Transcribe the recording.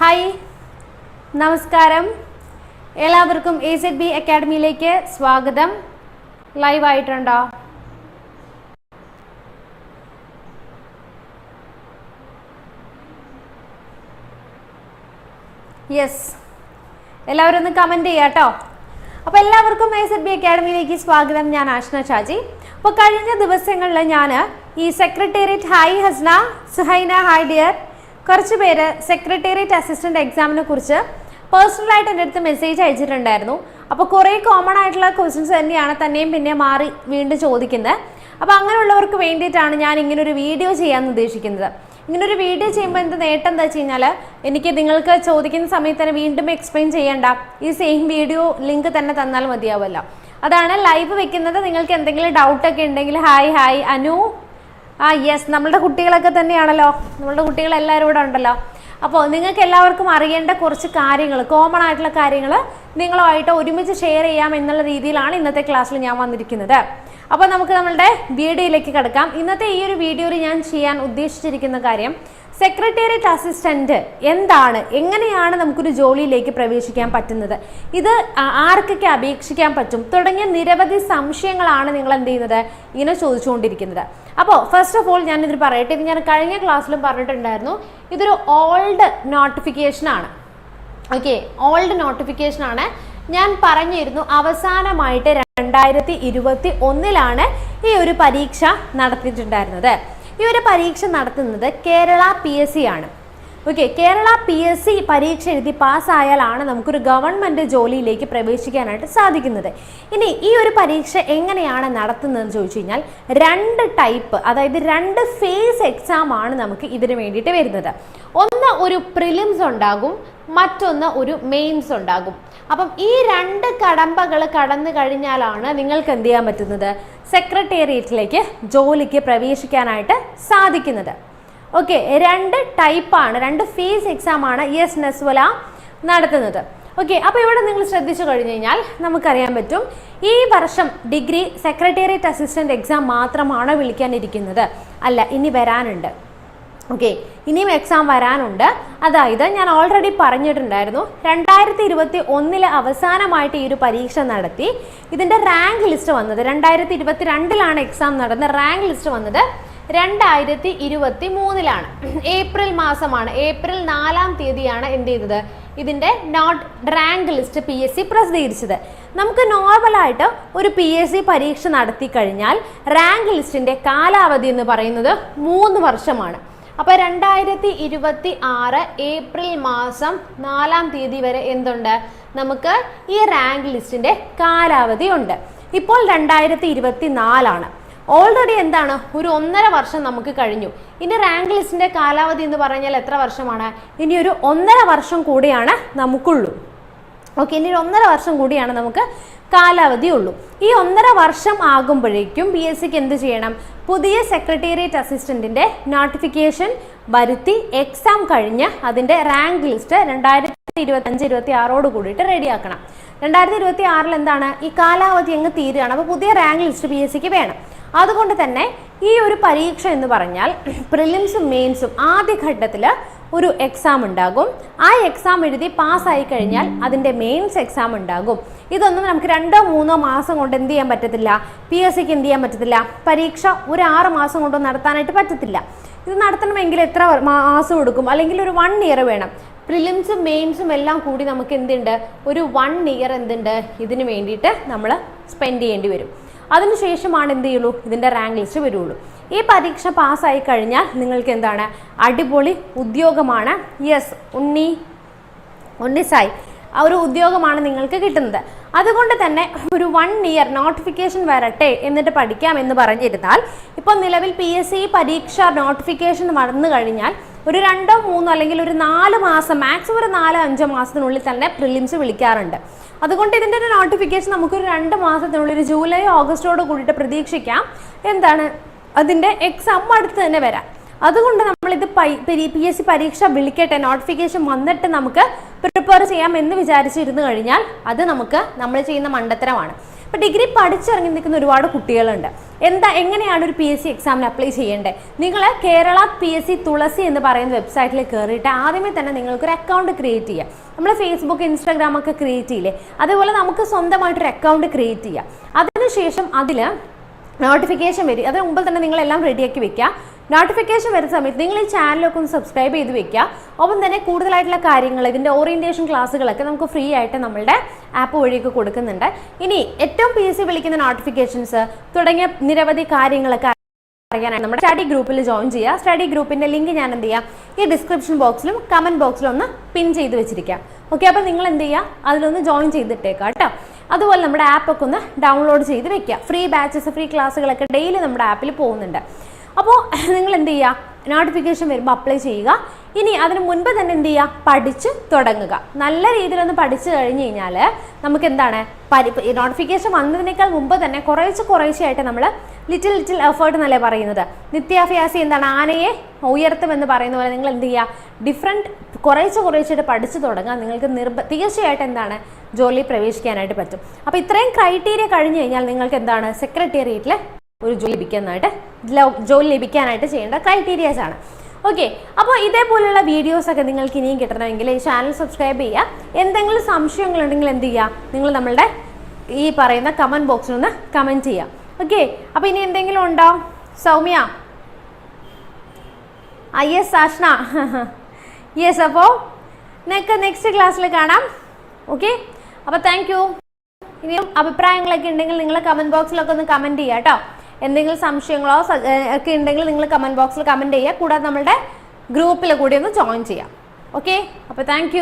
Hi. നമസ്കാരം. എല്ലാവർക്കും A Z B അക്കാഡമിയിലേക്ക് സ്വാഗതം. ലൈവ് ആയിട്ടുണ്ടോ? യെസ് എല്ലാവരും ഒന്ന് കമന്റ് ചെയ്യാം കേട്ടോ അപ്പോൾ എല്ലാവർക്കും എ സെഡ് ബി അക്കാഡമിയിലേക്ക് സ്വാഗതം. ഞാൻ ആഷ്ന ഷാജി. അപ്പോൾ കഴിഞ്ഞ ദിവസങ്ങളിൽ ഞാൻ ഈ secretariat hi Hasna Suhaina hi dear കുറച്ച് പേര് സെക്രട്ടേറിയറ്റ് അസിസ്റ്റന്റ് എക്സാമിനെ കുറിച്ച് പേഴ്സണലായിട്ട് എന്റെ അടുത്ത് മെസ്സേജ് അയച്ചിട്ടുണ്ടായിരുന്നു. അപ്പോൾ കുറേ കോമൺ ആയിട്ടുള്ള ക്വസ്റ്റ്യൻസ് തന്നെയാണ് തന്നെയും പിന്നെ മാറി വീണ്ടും ചോദിക്കുന്നത്. അപ്പോൾ അങ്ങനെയുള്ളവർക്ക് വേണ്ടിയിട്ടാണ് ഞാൻ ഇങ്ങനൊരു വീഡിയോ ചെയ്യാൻ ഉദ്ദേശിക്കുന്നത്. ഇങ്ങനൊരു വീഡിയോ ചെയ്യുമ്പോൾ എന്ത് നേട്ടം എന്താ വെച്ച് കഴിഞ്ഞാൽ എനിക്ക് നിങ്ങൾക്ക് ചോദിക്കുന്ന സമയത്ത് തന്നെ വീണ്ടും എക്സ്പ്ലെയിൻ ചെയ്യണ്ട. ഈ സെയിം വീഡിയോ ലിങ്ക് തന്നെ തന്നാൽ മതിയാവല്ല. അതാണ് ലൈവ് വെക്കുന്നത്. നിങ്ങൾക്ക് എന്തെങ്കിലും ഡൗട്ടൊക്കെ ഉണ്ടെങ്കിൽ ഹായ് ഹായ് അനു ആ യെസ് നമ്മളുടെ കുട്ടികളൊക്കെ തന്നെയാണല്ലോ. നമ്മളുടെ കുട്ടികൾ എല്ലാവരും ഇവിടെ ഉണ്ടല്ലോ. അപ്പോൾ നിങ്ങൾക്ക് എല്ലാവർക്കും അറിയേണ്ട കുറച്ച് കാര്യങ്ങൾ കോമൺ ആയിട്ടുള്ള കാര്യങ്ങൾ നിങ്ങളുമായിട്ട് ഒരുമിച്ച് ഷെയർ ചെയ്യാം എന്നുള്ള രീതിയിലാണ് ഇന്നത്തെ ക്ലാസ്സിൽ ഞാൻ വന്നിരിക്കുന്നത്. അപ്പോൾ നമുക്ക് നമ്മളുടെ വീഡിയോയിലേക്ക് കിടക്കാം. ഇന്നത്തെ ഈ ഒരു വീഡിയോയിൽ ഞാൻ ചെയ്യാൻ ഉദ്ദേശിച്ചിരിക്കുന്ന കാര്യം സെക്രട്ടേറിയറ്റ് അസിസ്റ്റന്റ് എന്താണ് എങ്ങനെയാണ് നമുക്കൊരു ജോലിയിലേക്ക് പ്രവേശിക്കാൻ പറ്റുന്നത് ഇത് ആർക്കൊക്കെ അപേക്ഷിക്കാൻ പറ്റും തുടങ്ങിയ നിരവധി സംശയങ്ങളാണ് നിങ്ങൾ എന്ത് ചെയ്യുന്നത് ഇങ്ങനെ ചോദിച്ചുകൊണ്ടിരിക്കുന്നത്. അപ്പോൾ ഫസ്റ്റ് ഓഫ് ഓൾ ഞാൻ ഇതിൽ പറയട്ടെ. ഇത് ഞാൻ കഴിഞ്ഞ ക്ലാസ്സിലും പറഞ്ഞിട്ടുണ്ടായിരുന്നു. ഇതൊരു ഓൾഡ് നോട്ടിഫിക്കേഷൻ ആണ്. ഓക്കെ ഓൾഡ് നോട്ടിഫിക്കേഷൻ ആണ്. ഞാൻ പറഞ്ഞിരുന്നു അവസാനമായിട്ട് രണ്ടായിരത്തി ഇരുപത്തി ഒന്നിലാണ് ഈ ഒരു പരീക്ഷ നടത്തിയിട്ടുണ്ടായിരുന്നത്. ഈ ഒരു പരീക്ഷ നടത്തുന്നത് കേരള പി എസ് സി ആണ്. Okay Kerala P S C പരീക്ഷ എഴുതി പാസ്സായാലാണ് നമുക്കൊരു ഗവൺമെന്റ് ജോലിയിലേക്ക് പ്രവേശിക്കാനായിട്ട് സാധിക്കുന്നത്. ഇനി ഈ ഒരു പരീക്ഷ എങ്ങനെയാണ് നടത്തുന്നതെന്ന് ചോദിച്ചു കഴിഞ്ഞാൽ രണ്ട് ടൈപ്പ് അതായത് രണ്ട് ഫേസ് എക്സാം ആണ് നമുക്ക് ഇതിന് വേണ്ടിയിട്ട് വരുന്നത്. ഒന്ന് ഒരു പ്രിലിംസ് ഉണ്ടാകും മറ്റൊന്ന് ഒരു മെയിൻസ് ഉണ്ടാകും. അപ്പം ഈ രണ്ട് കടമ്പകൾ കടന്നു കഴിഞ്ഞാലാണ് നിങ്ങൾക്ക് എന്ത് ചെയ്യാൻ പറ്റുന്നത്? സെക്രട്ടേറിയറ്റിലേക്ക് ജോലിക്ക് പ്രവേശിക്കാനായിട്ട് സാധിക്കുന്നത്. ഓക്കെ രണ്ട് ടൈപ്പാണ് രണ്ട് ഫേസ് എക്സാം ആണ് യെസ് നെസ്വല നടത്തുന്നത്. ഓക്കെ അപ്പോൾ ഇവിടെ നിങ്ങൾ ശ്രദ്ധിച്ചു കഴിഞ്ഞു കഴിഞ്ഞാൽ നമുക്കറിയാൻ പറ്റും ഈ വർഷം ഡിഗ്രി സെക്രട്ടേറിയറ്റ് അസിസ്റ്റന്റ് എക്സാം മാത്രമാണ് വിളിക്കാനിരിക്കുന്നത്. അല്ല ഇനി വരാനുണ്ട്. ഓക്കെ ഇനിയും എക്സാം വരാനുണ്ട്. അതായത് ഞാൻ ഓൾറെഡി പറഞ്ഞിട്ടുണ്ടായിരുന്നു രണ്ടായിരത്തി ഇരുപത്തി ഒന്നിൽ അവസാനമായിട്ട് ഈ ഒരു പരീക്ഷ നടത്തി ഇതിന്റെ റാങ്ക് ലിസ്റ്റ് വന്നത് രണ്ടായിരത്തി ഇരുപത്തി രണ്ടിലാണ് എക്സാം നടന്ന റാങ്ക് ലിസ്റ്റ് വന്നത് രണ്ടായിരത്തി ഇരുപത്തി മൂന്നിലാണ് ഏപ്രിൽ മാസമാണ്. ഏപ്രിൽ നാലാം തീയതിയാണ് എന്ത് ചെയ്തത്? ഇതിന്റെ note rank list P S C പ്രസിദ്ധീകരിച്ചത്. നമുക്ക് നോർമലായിട്ട് ഒരു പി എസ് സി പരീക്ഷ നടത്തി കഴിഞ്ഞാൽ റാങ്ക് ലിസ്റ്റിന്റെ കാലാവധി എന്ന് പറയുന്നത് മൂന്ന് വർഷമാണ്. അപ്പോൾ രണ്ടായിരത്തി ഇരുപത്തി ആറ് ഏപ്രിൽ മാസം നാലാം തീയതി വരെ എന്തുണ്ട്? നമുക്ക് ഈ റാങ്ക് ലിസ്റ്റിന്റെ കാലാവധി ഉണ്ട്. ഇപ്പോൾ രണ്ടായിരത്തി ഇരുപത്തി നാലാണ് ഓൾറെഡി എന്താണ്? ഒരു ഒന്നര വർഷം നമുക്ക് കഴിഞ്ഞു. ഇനി റാങ്ക് ലിസ്റ്റിന്റെ കാലാവധി എന്ന് പറഞ്ഞാൽ എത്ര വർഷമാണ്? ഇനി ഒരു ഒന്നര വർഷം കൂടിയാണ് നമുക്കുള്ളൂ. ഓക്കെ ഇനി ഒരു ഒന്നര വർഷം കൂടിയാണ് നമുക്ക് കാലാവധി ഉള്ളൂ. ഈ ഒന്നര വർഷം ആകുമ്പോഴേക്കും പി എസ് സിക്ക് എന്ത് ചെയ്യണം? പുതിയ സെക്രട്ടേറിയറ്റ് അസിസ്റ്റന്റിന്റെ നോട്ടിഫിക്കേഷൻ വരുത്തി എക്സാം കഴിഞ്ഞ് അതിന്റെ റാങ്ക് ലിസ്റ്റ് രണ്ടായിരത്തി ഇരുപത്തി അഞ്ച് ഇരുപത്തി ആറോട് കൂടിയിട്ട് റെഡിയാക്കണം രണ്ടായിരത്തി ഇരുപത്തി ആറിൽ എന്താണ്? ഈ കാലാവധി അങ്ങ് തീരുകയാണ്. അപ്പോൾ പുതിയ റാങ്ക് ലിസ്റ്റ് പി എസ് സിക്ക് വേണം. അതുകൊണ്ട് തന്നെ ഈ ഒരു പരീക്ഷ എന്ന് പറഞ്ഞാൽ പ്രിലിംസും മെയിൻസും ആദ്യഘട്ടത്തിൽ ഒരു എക്സാം ഉണ്ടാകും. ആ എക്സാം എഴുതി പാസ്സായി കഴിഞ്ഞാൽ അതിന്റെ മെയിൻസ് എക്സാം ഉണ്ടാകും. ഇതൊന്നും നമുക്ക് രണ്ടോ മൂന്നോ മാസം കൊണ്ട് എന്ത് ചെയ്യാൻ പറ്റത്തില്ല? പി എസ് സിക്ക് എന്ത് ചെയ്യാൻ പറ്റത്തില്ല? പരീക്ഷ ഒരു ആറ് മാസം കൊണ്ട് നടത്താനായിട്ട് പറ്റത്തില്ല. ഇത് നടത്തണമെങ്കിൽ എത്ര മാസം എടുക്കും? അല്ലെങ്കിൽ ഒരു വൺ ഇയർ വേണം. പ്രിലിംസും മെയിൻസും എല്ലാം കൂടി നമുക്ക് എന്തുണ്ട്? ഒരു വൺ ഇയർ എന്തുണ്ട്? ഇതിന് വേണ്ടിയിട്ട് നമ്മൾ സ്പെൻഡ് ചെയ്യേണ്ടി വരും. അതിനുശേഷമാണ് എന്ത് ചെയ്യുള്ളൂ? ഇതിന്റെ റാങ്ക് ലിസ്റ്റ് വരുള്ളൂ. ഈ പരീക്ഷ പാസ്സായി കഴിഞ്ഞാൽ നിങ്ങൾക്ക് എന്താണ്? അടിപൊളി ഉദ്യോഗമാണ്. യെസ് ഉണ്ണി ഉണ്ണിസായി ആ ഒരു ഉദ്യോഗമാണ് നിങ്ങൾക്ക് കിട്ടുന്നത്. അതുകൊണ്ട് തന്നെ ഒരു വൺ ഇയർ നോട്ടിഫിക്കേഷൻ വരട്ടെ എന്നിട്ട് പഠിക്കാം എന്ന് പറഞ്ഞിരുന്നാൽ ഇപ്പോൾ നിലവിൽ പി എസ് സി പരീക്ഷ നോട്ടിഫിക്കേഷൻ വന്നു കഴിഞ്ഞാൽ ഒരു രണ്ടോ മൂന്നോ അല്ലെങ്കിൽ ഒരു നാല് മാസം മാക്സിമം ഒരു നാലോ അഞ്ചോ മാസത്തിനുള്ളിൽ തന്നെ പ്രിലിംസ് വിളിക്കാറുണ്ട്. അതുകൊണ്ട് ഇതിന്റെ ഒരു നോട്ടിഫിക്കേഷൻ നമുക്കൊരു രണ്ട് മാസത്തിനുള്ളിൽ ഒരു ജൂലൈ ഓഗസ്റ്റോട് കൂടിയിട്ട് പ്രതീക്ഷിക്കാം. എന്താണ്? അതിന്റെ എക്സാം അടുത്ത് തന്നെ വരാം. അതുകൊണ്ട് നമ്മളിത് പി എസ് സി പരീക്ഷ വിളിക്കട്ടെ. നോട്ടിഫിക്കേഷൻ വന്നിട്ട് നമുക്ക് പ്രിപ്പയർ ചെയ്യാം എന്ന് വിചാരിച്ചിരുന്നു കഴിഞ്ഞാൽ അത് നമുക്ക് നമ്മൾ ചെയ്യുന്ന മണ്ടത്തരമാണ്. ഇപ്പോൾ ഡിഗ്രി പഠിച്ചിറങ്ങി നിൽക്കുന്ന ഒരുപാട് കുട്ടികളുണ്ട്. എന്താ എങ്ങനെയാണ് ഒരു പി എസ് സി എക്സാമിന് അപ്ലൈ ചെയ്യേണ്ടത്? നിങ്ങൾ Kerala P S C Thulasi എന്ന് പറയുന്ന വെബ്സൈറ്റിൽ കയറിയിട്ട് ആദ്യമേ തന്നെ നിങ്ങൾക്കൊരു അക്കൗണ്ട് ക്രിയേറ്റ് ചെയ്യാം. നമ്മൾ ഫേസ്ബുക്ക് ഇൻസ്റ്റാഗ്രാം ഒക്കെ ക്രിയേറ്റ് ചെയ്യില്ലേ? അതുപോലെ നമുക്ക് സ്വന്തമായിട്ടൊരു അക്കൗണ്ട് ക്രിയേറ്റ് ചെയ്യാം. അതിനുശേഷം അതിൽ നോട്ടിഫിക്കേഷൻ വരും. അതിന് മുമ്പ് തന്നെ നിങ്ങളെല്ലാം റെഡിയാക്കി വെക്കുക. നോട്ടിഫിക്കേഷൻ വരുന്ന സമയത്ത് നിങ്ങൾ ഈ ചാനലൊക്കെ ഒന്ന് സബ്സ്ക്രൈബ് ചെയ്ത് വെക്കുക. ഒപ്പം തന്നെ കൂടുതലായിട്ടുള്ള കാര്യങ്ങൾ ഇതിന്റെ ഓറിയന്റേഷൻ ക്ലാസ്സുകളൊക്കെ നമുക്ക് ഫ്രീ ആയിട്ട് നമ്മളുടെ ആപ്പ് വഴിയൊക്കെ കൊടുക്കുന്നുണ്ട്. ഇനി ഏറ്റവും പി എസ് സി വിളിക്കുന്ന നോട്ടിഫിക്കേഷൻസ് തുടങ്ങിയ നിരവധി കാര്യങ്ങളൊക്കെ അറിയാനായി നമ്മുടെ സ്റ്റഡി ഗ്രൂപ്പിൽ ജോയിൻ ചെയ്യുക. സ്റ്റഡി ഗ്രൂപ്പിന്റെ ലിങ്ക് ഞാൻ എന്ത് ചെയ്യാം? ഈ ഡിസ്ക്രിപ്ഷൻ ബോക്സിലും കമന്റ് ബോക്സിലും ഒന്ന് പിൻ ചെയ്ത് വെച്ചിരിക്കാം. ഓക്കെ അപ്പോൾ നിങ്ങൾ എന്ത് ചെയ്യുക? അതിലൊന്ന് ജോയിൻ ചെയ്തിട്ടേക്കാം കേട്ടോ. അതുപോലെ നമ്മുടെ ആപ്പൊക്കെ ഒന്ന് ഡൗൺലോഡ് ചെയ്ത് വെക്കുക. ഫ്രീ ബാച്ചസ് ഫ്രീ ക്ലാസ്സുകളൊക്കെ ഡെയിലി നമ്മുടെ ആപ്പിൽ പോകുന്നുണ്ട്. അപ്പോൾ നിങ്ങൾ എന്ത് ചെയ്യുക നോട്ടിഫിക്കേഷൻ വരുമ്പോൾ അപ്ലൈ ചെയ്യുക. ഇനി അതിന് മുൻപ് തന്നെ എന്ത് ചെയ്യുക പഠിച്ച് തുടങ്ങുക. നല്ല രീതിയിലൊന്ന് പഠിച്ചു കഴിഞ്ഞ് കഴിഞ്ഞാൽ നമുക്ക് എന്താണ്? പരി നോട്ടിഫിക്കേഷൻ വന്നതിനേക്കാൾ മുമ്പ് തന്നെ കുറേശ്ശെ കുറേശ്ശെയായിട്ട് നമ്മൾ ലിറ്റിൽ ലിറ്റിൽ എഫേർട്ട് എന്നല്ലേ പറയുന്നത്. നിത്യാഭ്യാസി എന്താണ്? ആനയെ ഉയർത്തുമെന്ന് പറയുന്ന പോലെ നിങ്ങൾ എന്ത് ചെയ്യുക ഡിഫറെന്റ് കുറേശ്ശെ കുറേശ്ശായിട്ട് പഠിച്ചു തുടങ്ങാൻ നിങ്ങൾക്ക് നിർബ തീർച്ചയായിട്ടും എന്താണ്? ജോലി പ്രവേശിക്കാനായിട്ട് പറ്റും. അപ്പോൾ ഇത്രയും ക്രൈറ്റീരിയ കഴിഞ്ഞ് കഴിഞ്ഞാൽ നിങ്ങൾക്ക് എന്താണ്? സെക്രട്ടേറിയറ്റിൽ ഒരു ജോലി ലഭിക്കാനായിട്ട് ലോ- ജോലി ലഭിക്കാനായിട്ട് ചെയ്യേണ്ട ക്രൈറ്റീരിയാസ് ആണ്. ഓക്കെ അപ്പോൾ ഇതേപോലെയുള്ള വീഡിയോസ് ഒക്കെ നിങ്ങൾക്ക് ഇനിയും കിട്ടണമെങ്കിൽ ഈ ചാനൽ സബ്സ്ക്രൈബ് ചെയ്യുക. എന്തെങ്കിലും സംശയങ്ങളുണ്ടെങ്കിൽ എന്ത് ചെയ്യുക? നിങ്ങൾ നമ്മളുടെ ഈ പറയുന്ന കമന്റ് ബോക്സിൽ നിന്ന് കമന്റ് ചെയ്യുക. ഓക്കെ അപ്പോൾ ഇനി എന്തെങ്കിലും ഉണ്ടോ? സൗമ്യ? ഐ എസ് സാഷ്ണ യെസ് അപ്പോൾ നിങ്ങൾക്ക് നെക്സ്റ്റ് ക്ലാസ്സിൽ കാണാം. ഓക്കെ അപ്പോൾ താങ്ക് യു ഇനിയും അഭിപ്രായങ്ങളൊക്കെ ഉണ്ടെങ്കിൽ നിങ്ങൾ കമന്റ് ബോക്സിലൊക്കെ ഒന്ന് കമന്റ് ചെയ്യാം കേട്ടോ. എന്തെങ്കിലും സംശയങ്ങളോ ഒക്കെ ഉണ്ടെങ്കിൽ നിങ്ങൾ കമന്റ് ബോക്സിൽ കമന്റ് ചെയ്യുക. കൂടാതെ നമ്മളുടെ ഗ്രൂപ്പിൽ കൂടി ഒന്ന് ജോയിൻ ചെയ്യാം. ഓക്കെ അപ്പോൾ താങ്ക്